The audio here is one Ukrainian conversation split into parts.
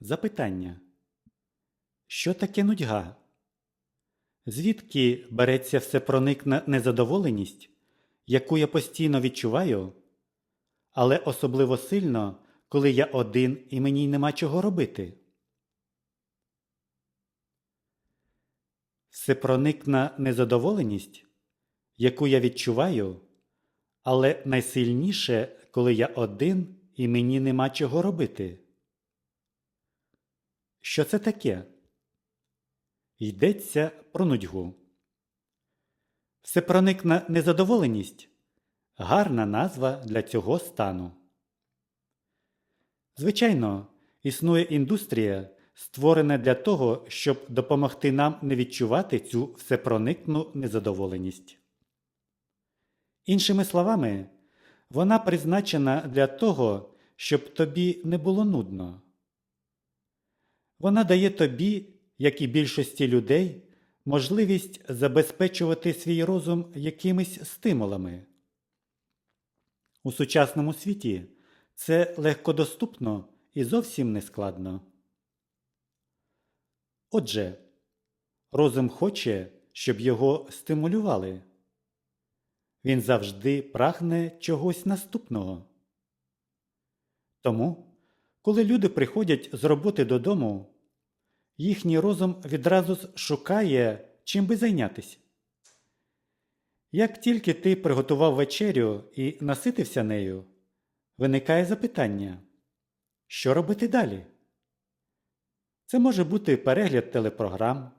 Запитання. Що таке нудьга? Звідки береться всепроникна незадоволеність, яку я постійно відчуваю, але особливо сильно, коли я один і мені нема чого робити? Всепроникна незадоволеність, яку я відчуваю, але найсильніше, коли я один і мені нема чого робити. Що це таке? Йдеться про нудьгу. Всепроникна незадоволеність гарна назва для цього стану. Звичайно, існує індустрія, створена для того, щоб допомогти нам не відчувати цю всепроникну незадоволеність. Іншими словами, вона призначена для того, щоб тобі не було нудно. Вона дає тобі, як і більшості людей, можливість забезпечувати свій розум якимись стимулами. У сучасному світі це легкодоступно і зовсім не складно. Отже, розум хоче, щоб його стимулювали. Він завжди прагне чогось наступного. Тому, коли люди приходять з роботи додому, їхній розум відразу шукає, чим би зайнятися. Як тільки ти приготував вечерю і наситився нею, виникає запитання, що робити далі? Це може бути перегляд телепрограм,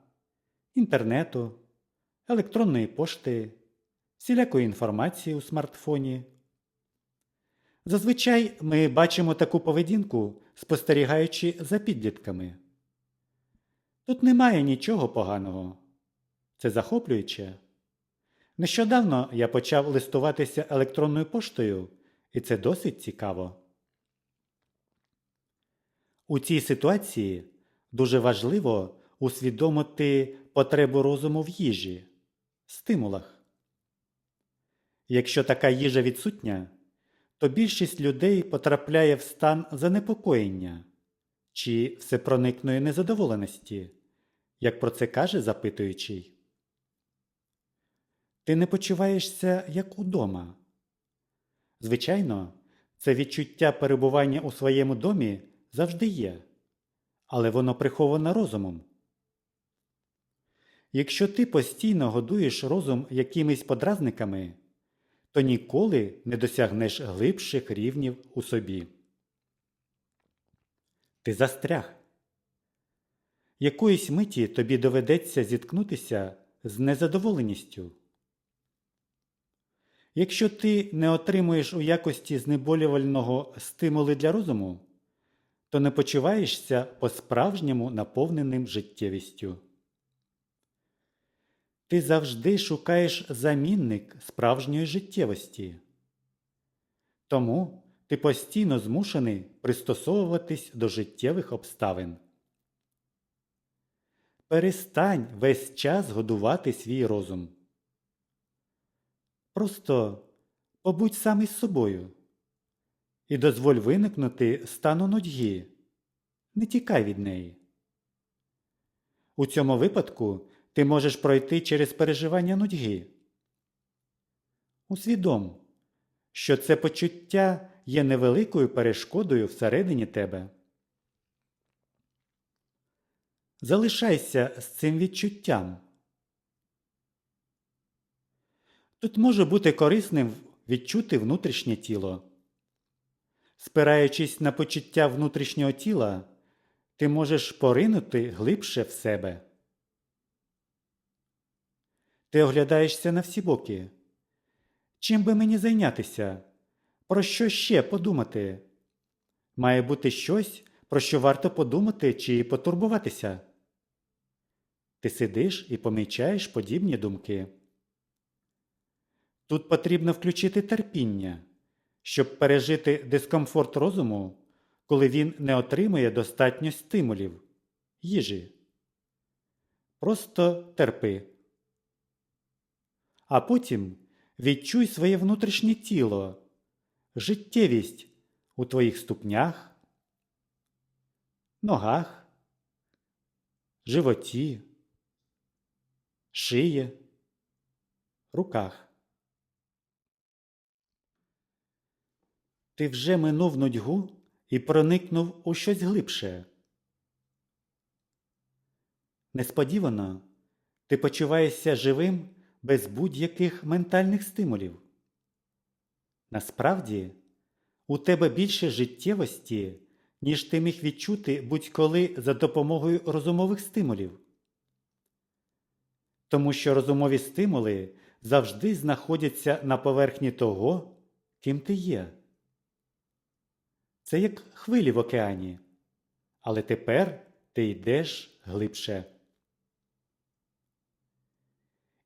інтернету, електронної пошти, всілякої інформації у смартфоні. Зазвичай ми бачимо таку поведінку, спостерігаючи за підлітками. Тут немає нічого поганого. Це захоплююче. Нещодавно я почав листуватися електронною поштою, і це досить цікаво. У цій ситуації дуже важливо усвідомити потребу розуму в їжі, стимулах. Якщо така їжа відсутня, то більшість людей потрапляє в стан занепокоєння чи всепроникної незадоволеності, як про це каже запитуючий. Ти не почуваєшся як удома. Звичайно, це відчуття перебування у своєму домі завжди є, але воно приховане розумом. Якщо ти постійно годуєш розум якимись подразниками, то ніколи не досягнеш глибших рівнів у собі. Ти застряг. Якоїсь миті тобі доведеться зіткнутися з незадоволеністю. Якщо ти не отримуєш у якості знеболювального стимули для розуму, то не почуваєшся по-справжньому наповненим життєвістю. Ти завжди шукаєш замінник справжньої життєвості. Тому ти постійно змушений пристосовуватись до життєвих обставин. Перестань весь час годувати свій розум. Просто побудь сам із собою і дозволь виникнути стану нудьги. Не тікай від неї. У цьому випадку ти можеш пройти через переживання нудьги. Усвідом, що це почуття є невеликою перешкодою всередині тебе. Залишайся з цим відчуттям. Тут може бути корисним відчути внутрішнє тіло. Спираючись на почуття внутрішнього тіла, ти можеш поринути глибше в себе. Ти оглядаєшся на всі боки. Чим би мені зайнятися? Про що ще подумати? Має бути щось, про що варто подумати чи потурбуватися. Ти сидиш і помічаєш подібні думки. Тут потрібно включити терпіння, щоб пережити дискомфорт розуму, коли він не отримує достатньо стимулів, їжі. Просто терпи. А потім відчуй своє внутрішнє тіло, життєвість у твоїх ступнях, ногах, животі, шиї, руках. Ти вже минув нудьгу і проникнув у щось глибше. Несподівано ти почуваєшся живим без будь-яких ментальних стимулів. Насправді, у тебе більше життєвості, ніж ти міг відчути будь-коли за допомогою розумових стимулів. Тому що розумові стимули завжди знаходяться на поверхні того, ким ти є. Це як хвилі в океані, але тепер ти йдеш глибше.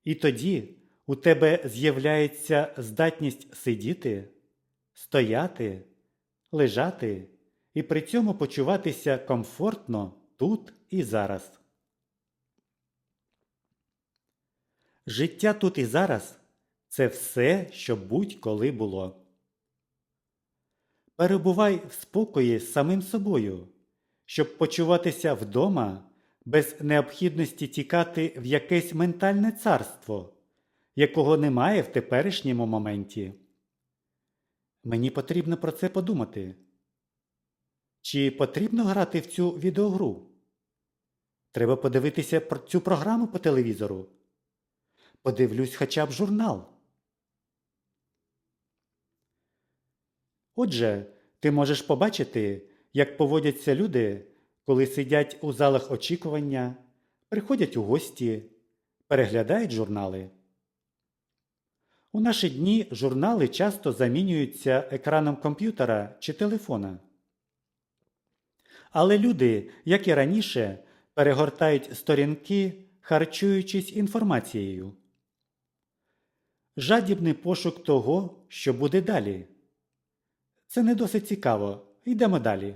І тоді у тебе з'являється здатність сидіти, стояти, лежати і при цьому почуватися комфортно тут і зараз. Життя тут і зараз це все, що будь-коли було. Перебувай в спокої з самим собою, щоб почуватися вдома без необхідності тікати в якесь ментальне царство, якого немає в теперішньому моменті. Мені потрібно про це подумати. Чи потрібно грати в цю відеогру? Треба подивитися про цю програму по телевізору. Подивлюсь хоча б журнал. Отже, ти можеш побачити, як поводяться люди, коли сидять у залах очікування, приходять у гості, переглядають журнали. У наші дні журнали часто замінюються екраном комп'ютера чи телефона. Але люди, як і раніше, перегортають сторінки, харчуючись інформацією. Жадібний пошук того, що буде далі. Це не досить цікаво. Йдемо далі.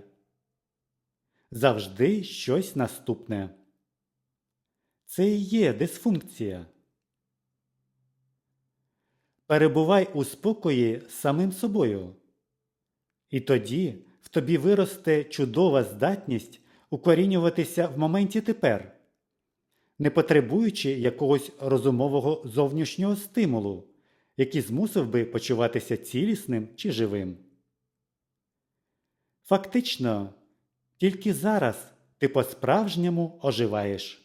Завжди щось наступне. Це і є дисфункція. Перебувай у спокої самим собою. І тоді в тобі виросте чудова здатність укорінюватися в моменті тепер, не потребуючи якогось розумового зовнішнього стимулу, який змусив би почуватися цілісним чи живим. Фактично, тільки зараз ти по-справжньому оживаєш.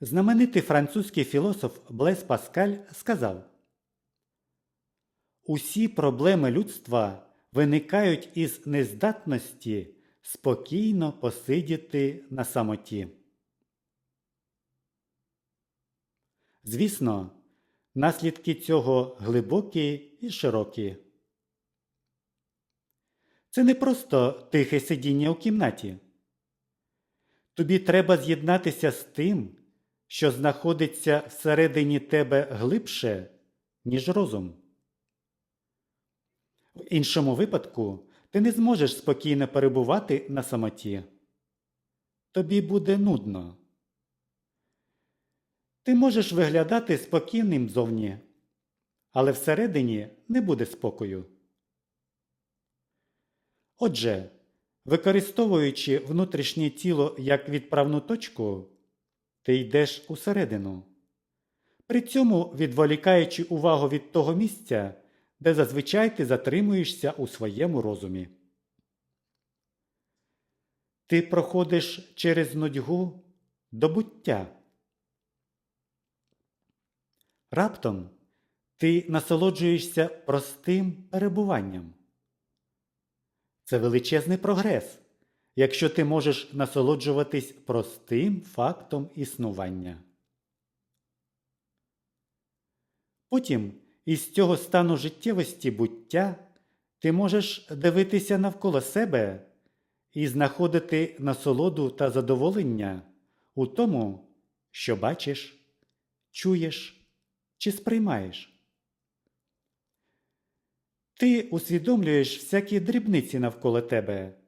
Знаменитий французький філософ Блес Паскаль сказав Усі проблеми людства виникають із нездатності спокійно посидіти на самоті. Звісно, наслідки цього глибокі і широкі. Це не просто тихе сидіння у кімнаті. Тобі треба з'єднатися з тим, що знаходиться всередині тебе глибше, ніж розум. В іншому випадку ти не зможеш спокійно перебувати на самоті. Тобі буде нудно. Ти можеш виглядати спокійним зовні, але всередині не буде спокою. Отже, використовуючи внутрішнє тіло як відправну точку, ти йдеш усередину, при цьому відволікаючи увагу від того місця, де зазвичай ти затримуєшся у своєму розумі. Ти проходиш через нудьгу до буття. Раптом ти насолоджуєшся простим перебуванням. Це величезний прогрес, якщо ти можеш насолоджуватись простим фактом існування. Потім із цього стану життєвості буття ти можеш дивитися навколо себе і знаходити насолоду та задоволення у тому, що бачиш, чуєш чи сприймаєш. Ти усвідомлюєш всякі дрібниці навколо тебе,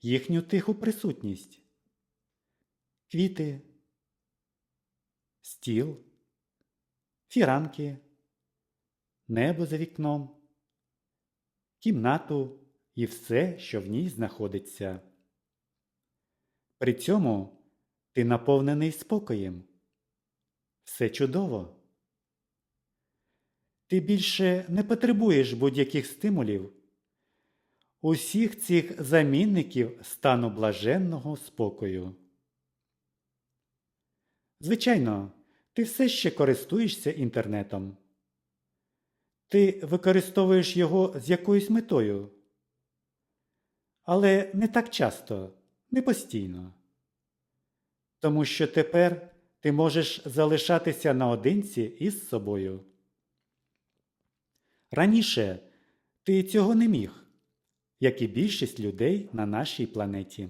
їхню тиху присутність, квіти, стіл, фіранки, небо за вікном, кімнату і все, що в ній знаходиться. При цьому ти наповнений спокоєм. Все чудово. Ти більше не потребуєш будь-яких стимулів, усіх цих замінників стану блаженного спокою. Звичайно, ти все ще користуєшся інтернетом. Ти використовуєш його з якоюсь метою. Але не так часто, не постійно. Тому що тепер ти можеш залишатися наодинці із собою. Раніше ти цього не міг, як і більшість людей на нашій планеті.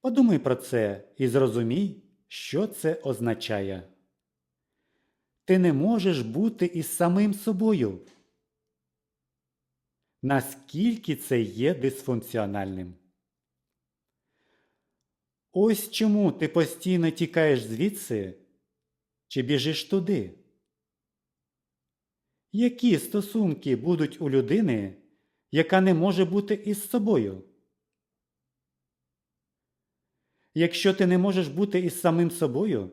Подумай про це і зрозумій, що це означає. Ти не можеш бути із самим собою. Наскільки це є дисфункціональним? Ось чому ти постійно тікаєш звідси чи біжиш туди. Які стосунки будуть у людини, яка не може бути із собою? Якщо ти не можеш бути із самим собою,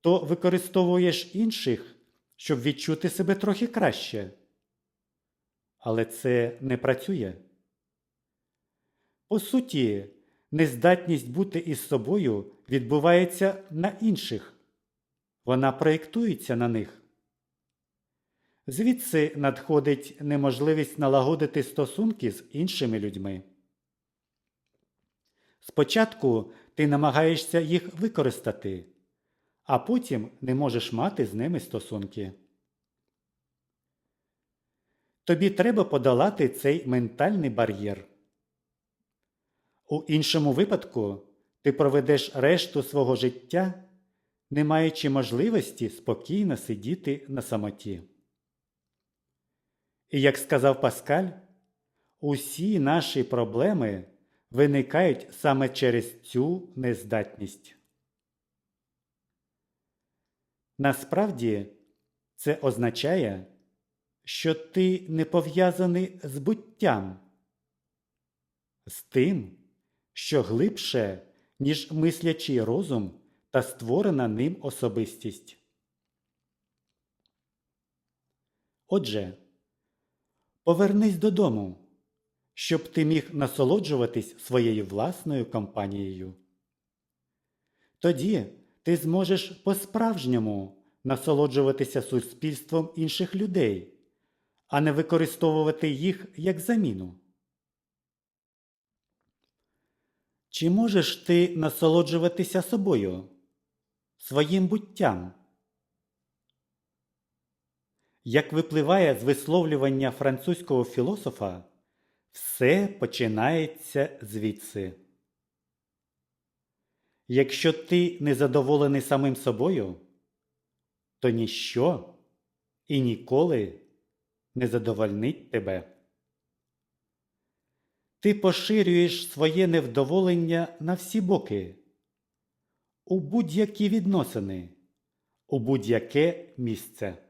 то використовуєш інших, щоб відчути себе трохи краще. Але це не працює. По суті, нездатність бути із собою відбувається на інших. Вона проєктується на них. Звідси надходить неможливість налагодити стосунки з іншими людьми. Спочатку ти намагаєшся їх використати, а потім не можеш мати з ними стосунки. Тобі треба подолати цей ментальний бар'єр. У іншому випадку ти проведеш решту свого життя, не маючи можливості спокійно сидіти на самоті. І як сказав Паскаль, усі наші проблеми виникають саме через цю нездатність. Насправді це означає, що ти не пов'язаний з буттям, з тим, що глибше, ніж мислячий розум та створена ним особистість. Отже, повернись додому щоб ти міг насолоджуватись своєю власною компанією. Тоді ти зможеш по-справжньому насолоджуватися суспільством інших людей, а не використовувати їх як заміну. Чи можеш ти насолоджуватися собою, своїм буттям? Як випливає з висловлювання французького філософа, все починається звідси. Якщо ти незадоволений самим собою, то ніщо і ніколи не задовольнить тебе. Ти поширюєш своє невдоволення на всі боки, у будь-які відносини, у будь-яке місце.